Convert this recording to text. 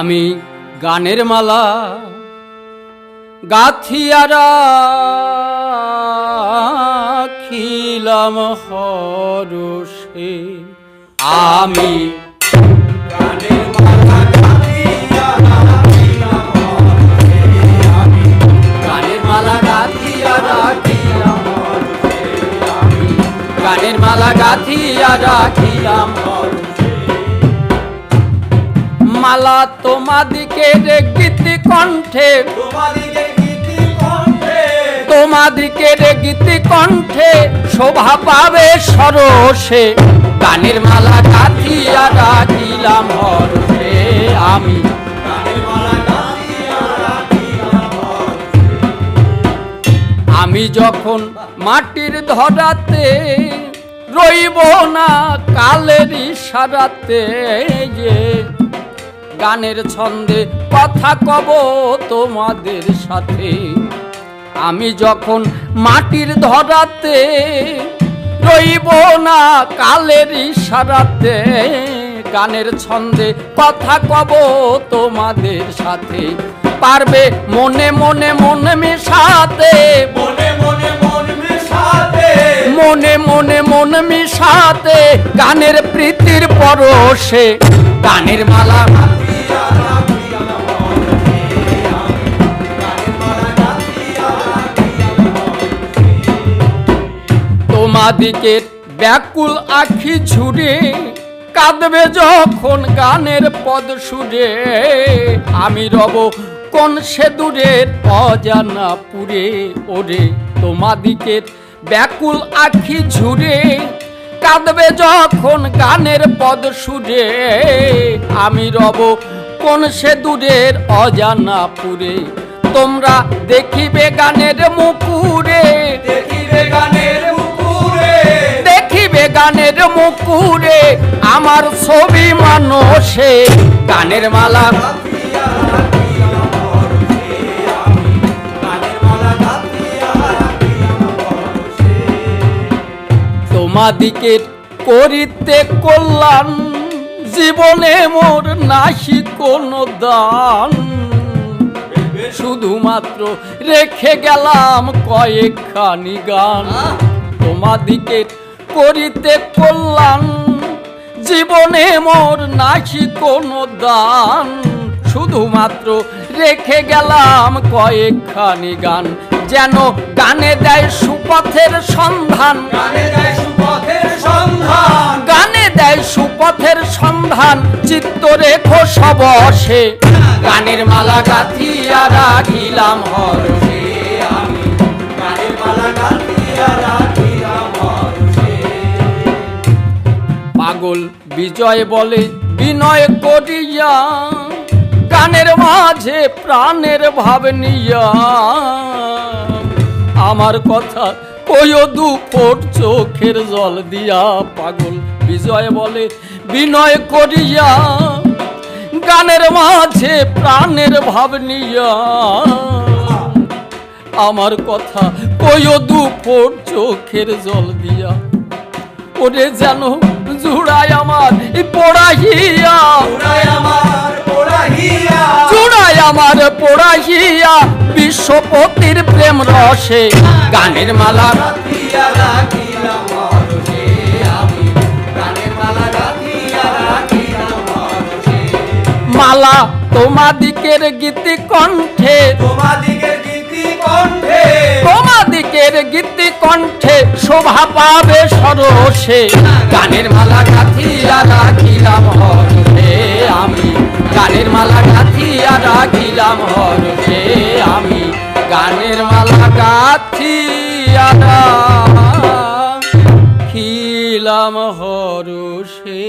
আমি গানের মালা গাথিয়ারা খিলাম হরষে। আমি গানের মালা গাথিয়া রাখিলাম মালা তোমাদিকে রে গীতি কণ্ঠে তোমাদিকে গীতি কণ্ঠে রে গীতি কণ্ঠে শোভা পাবে সরসে। গানের মালা গাথিয়া রাখিলাম হরসে আমি। আমি যখন মাটির ধরাতে রইব না কালের ইশারাতে যে গানের ছন্দে কথা কব তোমাদের সাথে। আমি যখন মাটির ধরাতে রইব না কালের ইশারাতে গানের ছন্দে কথা কব তোমাদের সাথে। পারবে মনে মনে মনে মেশাতে। মনে মনে মন মেশাতে। মনে মনে মন মিশাতে। গানের প্রীতির পরশে গানের মালা তোমাদিকে ব্যাকুল আখি ঝুড়ে কাঁদবে যখন গানের পদ সুরে। আমি রব কোন সে দূরের অজানা পুরে, ওরে তোমাদিকে ব্যাকুল আখি ঝুড়ে কাঁদবে যখন গানের পদ সুরে। আমি রব কোন সে দূরের অজানা পুরে, তোমরা দেখিবে গানের মুকুরে। দেখিবে গানের গানের মুকুরে, আমার ছবি মানুষে গানের মালা। তোমাদিকে করিতে কল্যাণ, জীবনে মোর নাহি কোনো দান। শুধুমাত্র রেখে গেলাম কয়েকখানি গান। তোমাদিকে করিতে কল্যাণ জীবনে মোর নাহি কোনো দান। শুধুমাত্র রেখে গেলাম কয়েকখানি গান যেন গানে দেয় সুপথের সন্ধান। গানে যায় সুপথের সন্ধান। গানে দেয় সুপথের সন্ধান চিত্ত রেখো সবসে গানের মালা গাথিয়া রাখিলাম হরষে আমি। গানের মালা গাথিয়া পাগল বিজয় বলে বিনয় করিয়া গানের মাঝে প্রাণের ভাব নিয়া। আমার কথা কইও দুপোট চোখের জল দিয়া, পাগল বিজয় বলে বিনয় করিয়া গানের মাঝে প্রাণের ভাব নিয়া। আমার কথা কইও দু ফোট চোখের জল দিয়া ওরে যেন জুড়াই আমার পড়াহিয়া ওরাই আমার পোড়াহিয়া জুড়াই আমার পড়াহিয়া বিশ্বপতির প্রেম রসে গানের মালা মালা তোমাদিকের গীতি কণ্ঠে কণ্ঠে তোমাদিকের গীতি কণ্ঠে শোভা পাবে সরসে গানের মালা গাথিয়া রাখিলাম হরসে আমি। গানের মালা গাথিয়া রাখিলাম হরসে আমি। গানের মালা গাথিয়া রাখিলাম হরসে